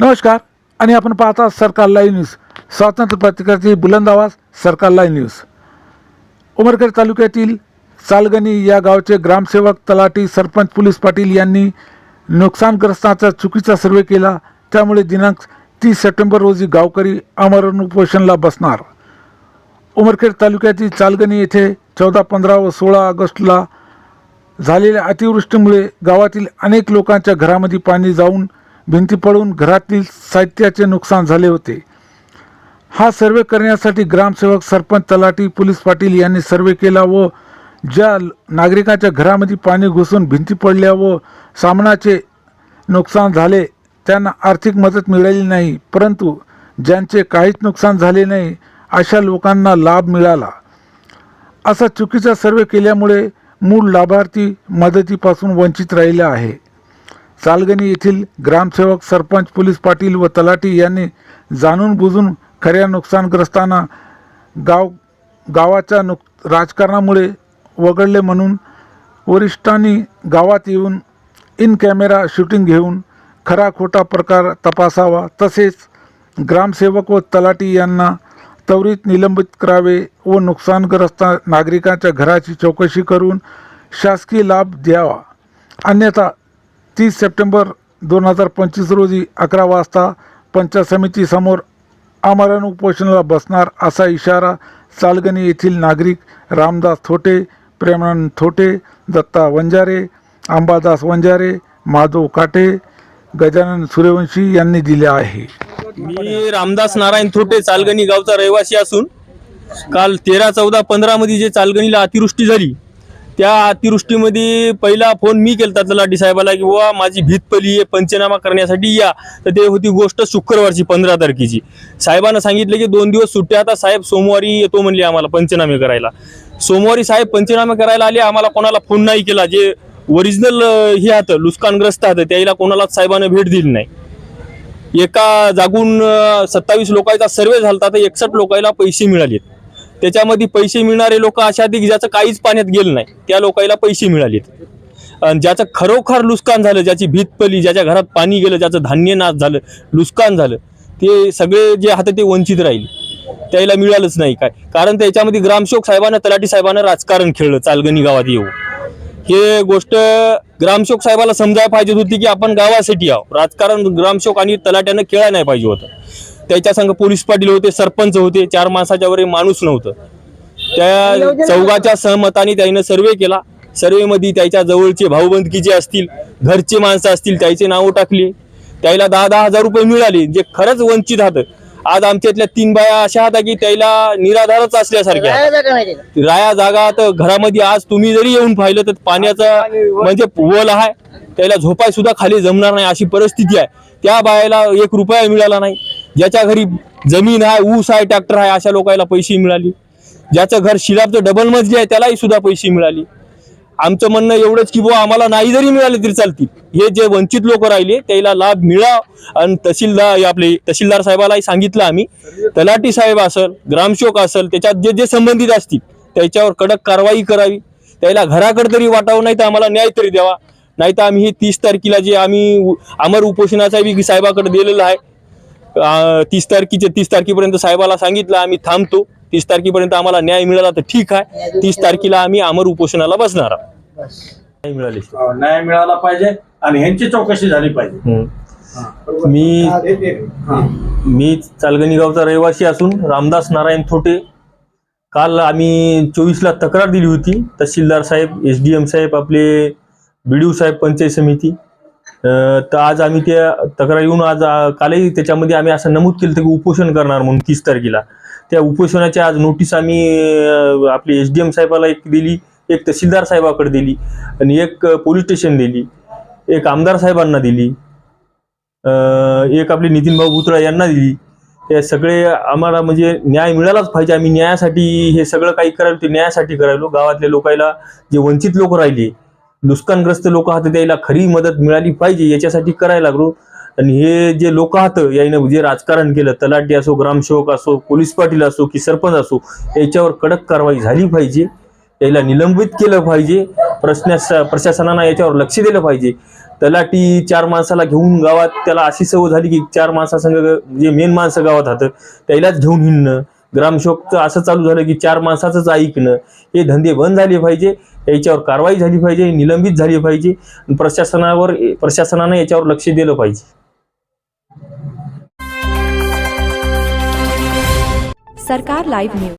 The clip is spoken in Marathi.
नमस्कार. आणि आपण पाहता सरकार लाईव्ह न्यूज. स्वातंत्र्य पत्रिकाची बुलंद आवाज सरकार लाईव्ह न्यूज. उमरखेड तालुक्यातील सालगणी या गावचे ग्रामसेवक तलाठी सरपंच पोलीस पाटील यांनी नुकसानग्रस्तांचा चुकीचा सर्वे केला. त्यामुळे दिनांक तीस सप्टेंबर रोजी गावकरी आमरण उपोषणला बसणार. उमरखेड तालुक्यातील चालगणी येथे चौदा पंधरा व सोळा ऑगस्टला झालेल्या अतिवृष्टीमुळे गावातील अनेक लोकांच्या घरामध्ये पाणी जाऊन भिंती पडून घरातील साहित्याचे नुकसान झाले होते. हा सर्वे करण्यासाठी ग्रामसेवक सरपंच तलाठी पोलीस पाटील यांनी सर्वे केला व ज्या नागरिकांच्या घरामध्ये पाणी घुसून भिंती पडल्या व सामानाचे नुकसान झाले त्यांना आर्थिक मदत मिळाली नाही परंतु ज्यांचे काहीच नुकसान झाले नाही अशा लोकांना लाभ मिळाला. असा चुकीचा सर्वे केल्यामुळे मूळ लाभार्थी मदतीपासून वंचित राहिले आहे. सालगणी येथील ग्रामसेवक सरपंच पोलीस पाटील व तलाठी यांनी जाणून बुजून खऱ्या नुकसानग्रस्तांना गाव गावाच्या नुक राजकारणामुळे वगळले म्हणून वरिष्ठांनी गावात येऊन इन कॅमेरा शूटिंग घेऊन खरा खोटा प्रकार तपासावा. तसेच ग्रामसेवक व तलाटी यांना त्वरित निलंबित करावे व नुकसानग्रस्त नागरिकांच्या घराची चौकशी करून शासकीय लाभ द्यावा. अन्यथा तीस सप्टेंबर दोन हजार पंचवीस रोजी अकरा वाजता पंचायत समितीसमोर आमरण उपोषणाला बसणार असा इशारा सालगणी येथील नागरिक रामदास थोटे प्रेमानंद थोटे दत्ता वंजारे अंबादास वंजारे माधव काटे गजानन सूर्यवंशी यांनी दिले आहे. मी रामदास नारायण थोटे चालगणी गावचा रहिवासी असून काल तेरा चौदा पंधरा मध्ये जे चालगणीला अतिवृष्टी झाली त्या अतिवृष्टीमध्ये पहिला फोन मी केलता तलाठी साहेबाला की बुवा माझी भीत पली आहे पंचनामा करण्यासाठी या. तर ते होती गोष्ट शुक्रवारची पंधरा तारखेची. साहेबांना सांगितलं की दोन दिवस सुट्ट्या आता साहेब सोमवारी येतो म्हणले आम्हाला पंचनामे करायला. सोमवारी साहेब पंचनामे करायला आले आम्हाला कोणाला फोन नाही केला. जे ओरिजिनल हे होतं लुस्कानग्रस्त होतं त्याला कोणालाच साहेबांना भेट दिली नाही. एका जागून सत्तावीस लोकांचा सर्वे झाला तर एकसष्ट लोकांना पैसे मिळालेत. त्याच्यामध्ये पैसे मिळणारे लोक अशा दिग ज्याचं काहीच पाण्यात गेलं नाही त्या लोकांना पैसे मिळालेत. आणि ज्याचं खरोखर नुकसान झालं ज्याची भीत पडली ज्याच्या घरात पाणी गेलं ज्याचं धान्य नाश झालं नुकसान झालं ते सगळे जे हात ते वंचित राहिले त्याला मिळालंच नाही काय. कारण त्याच्यामध्ये ग्रामसेवक साहेबांना तलाठी साहेबांना राजकारण खेळलं चालगणी गावात येऊ हे गोष्ट ग्रामसेवक साहेबाला समजायला पाहिजे होती की आपण गावासाठी आहो राजकारण ग्रामसेवक आणि तलाट्यानं खेळायला नाही पाहिजे होतं. त्याच्या संघ पोलीस पाटील होते सरपंच होते चार माणसाच्या वर माणूस नव्हतं. त्या चौघाच्या सहमताने त्यानं सर्वे केला. सर्वेमध्ये त्याच्या जवळचे भाऊबंदकी जे असतील घरचे माणसं असतील त्याचे नावं टाकले. त्याला दहा दहा हजार रुपये मिळाले जे खरंच वंचित हात. आज आमच्यातल्या तीन बाया अशा होत्या की त्याला निराधारच असल्यासारख्या आहेत. राया जागा तर घरामध्ये आज तुम्ही जरी येऊन पाहिलं तर पाण्याचं म्हणजे वल आहे. त्याला झोपाय सुद्धा खाली जमणार नाही अशी परिस्थिती आहे. त्या बायाला एक रुपया मिळाला नाही. ज्याच्या घरी जमीन आहे ऊस आहे ट्रॅक्टर आहे अशा लोकांना पैसे मिळाले. ज्याचं घर शिलाबचं डबल मजली आहे त्यालाही सुद्धा पैसे मिळाले. आमचं म्हणणं एवढंच की बुवा आम्हाला नाही जरी मिळाले तरी चालतील. हे जे वंचित लोक राहिले त्याला लाभ मिळा. आणि तहसीलदार आपले तहसीलदार साहेबालाही सांगितलं आम्ही. तलाठी साहेब असेल ग्रामसेवक असेल त्याच्यात जे जे संबंधित असतील त्याच्यावर कडक कारवाई करावी. त्याला घराकडे तरी वाटावं नाही तर आम्हाला न्याय तरी द्यावा. नाही तर आम्ही हे तीस तारखेला जे आम्ही उ- अमर उपोषणाचा बी साहेबाकडे दिलेलं आहे तीस तारखेचे तीस तारखेपर्यंत साहेबाला सांगितलं आम्ही थांबतो. तीस तारखेपर्यंत आम्हाला न्याय मिळाला तर ठीक आहे. तीस तारखेला आम्ही अमर उपोषणाला बसणार न्याय मिळाले. अ, न्याय मिळाला पाहिजे आणि ह्यांची चौकशी झाली पाहिजे. मी मी चालगणी गावचा रहिवासी असून रामदास नारायण थोटे. काल आम्ही चोवीसला तक्रार दिली होती. तहसीलदार साहेब एस डी एम साहेब आपले बी साहेब पंचायत समिती. तर आज आम्ही त्या तक्रार येऊन आज कालही त्याच्यामध्ये आम्ही असं नमूद केलं की उपोषण करणार म्हणून तीस तारखेला. त्या उपोषणाची आज नोटीस आम्ही आपली आपले एस डी एम साहेबाला एक दिली एक तहसीलदार साहेबाकडे दिली आणि एक पोलीस स्टेशन दिली एक आमदार साहेबांना दिली एक आपले नितीन भाऊ बुत्रा यांना दिली. हे सगळे आम्हाला म्हणजे न्याय मिळालाच पाहिजे. आम्ही न्यायासाठी हे सगळं काही करायला ते न्यायासाठी करायलो. गावातल्या लोकायला जे वंचित लोक राहिले नुकसानग्रस्त लोक आहात त्याला खरी मदत मिळाली पाहिजे याच्यासाठी करायला लागलो. आणि हे जे लोक आहात यानं जे राजकारण केलं तलाठी असो ग्रामसेवक असो पोलीस पाटील असो की सरपंच असो याच्यावर कडक कारवाई झाली पाहिजे. याला निलंबित केलं पाहिजे. प्रश्न प्रशासनानं याच्यावर लक्ष दिलं पाहिजे. तलाठी चार माणसाला घेऊन गावात त्याला अशी सवय झाली की चार माणसासंग जे मेन माणसं गावात हात त्यालाच घेऊन हिंडणं. ग्रामसेवकचं असं चालू झालं की चार माणसाचंच ऐकणं. हे धंदे बंद झाले पाहिजे. याच्यावर कारवाई झाली पाहिजे निलंबित झाली पाहिजे प्रशासनावर प्रशासनानं याच्यावर लक्ष दिलं पाहिजे. सरकार लाईव्ह न्यूज.